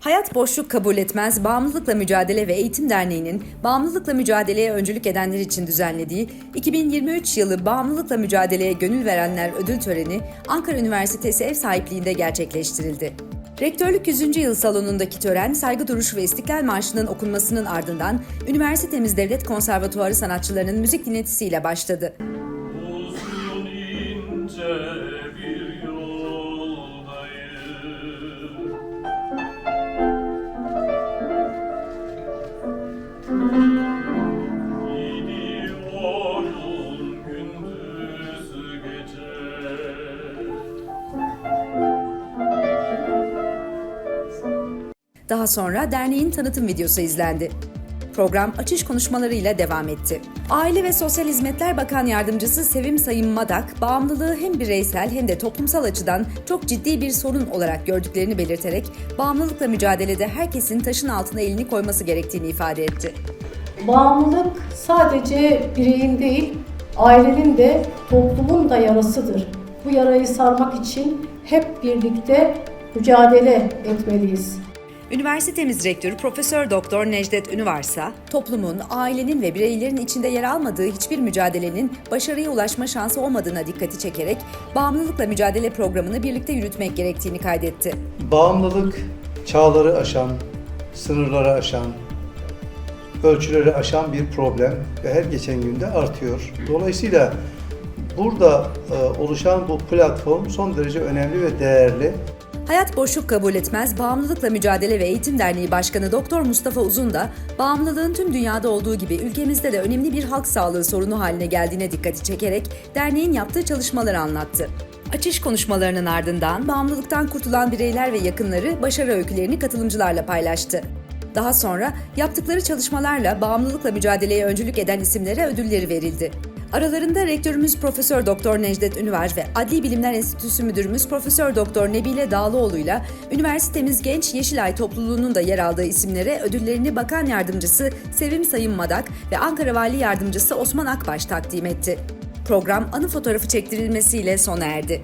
Hayat Boşluk Kabul Etmez Bağımlılıkla Mücadele ve Eğitim Derneği'nin bağımlılıkla mücadeleye öncülük edenler için düzenlediği 2023 yılı Bağımlılıkla Mücadeleye Gönül Verenler Ödül Töreni Ankara Üniversitesi ev sahipliğinde gerçekleştirildi. Rektörlük 100. yıl salonundaki tören saygı duruşu ve İstiklal Marşı'nın okunmasının ardından üniversitemiz Devlet Konservatuarı sanatçılarının müzik dinletisiyle başladı. Uzun ince Daha sonra derneğin tanıtım videosu izlendi. Program açış konuşmalarıyla devam etti. Aile ve Sosyal Hizmetler Bakan Yardımcısı Sevim Sayın Madak, bağımlılığı hem bireysel hem de toplumsal açıdan çok ciddi bir sorun olarak gördüklerini belirterek, bağımlılıkla mücadelede herkesin taşın altına elini koyması gerektiğini ifade etti. Bağımlılık sadece bireyin değil, ailenin de toplumun da yarasıdır. Bu yarayı sarmak için hep birlikte mücadele etmeliyiz. Üniversitemiz rektörü Profesör Doktor Necdet Ünüvarsa, toplumun, ailenin ve bireylerin içinde yer almadığı hiçbir mücadelenin başarıya ulaşma şansı olmadığına dikkati çekerek bağımlılıkla mücadele programını birlikte yürütmek gerektiğini kaydetti. Bağımlılık çağları aşan, sınırları aşan, ölçüleri aşan bir problem ve her geçen günde artıyor. Dolayısıyla burada e, oluşan bu platform son derece önemli ve değerli. Hayat Boşluk Kabul Etmez Bağımlılıkla Mücadele ve Eğitim Derneği Başkanı Doktor Mustafa Uzun da bağımlılığın tüm dünyada olduğu gibi ülkemizde de önemli bir halk sağlığı sorunu haline geldiğine dikkati çekerek derneğin yaptığı çalışmaları anlattı. Açış konuşmalarının ardından bağımlılıktan kurtulan bireyler ve yakınları başarı öykülerini katılımcılarla paylaştı. Daha sonra yaptıkları çalışmalarla bağımlılıkla mücadeleye öncülük eden isimlere ödülleri verildi. Aralarında rektörümüz Profesör Doktor Necdet Ünver ve Adli Bilimler Enstitüsü Müdürümüz Profesör Doktor Nebile Dağlıoğlu ile üniversitemiz Genç Yeşilay topluluğunun da yer aldığı isimlere ödüllerini Bakan Yardımcısı Sevim Sayın Madak ve Ankara Vali Yardımcısı Osman Akbaş takdim etti. Program anı fotoğrafı çektirilmesiyle sona erdi.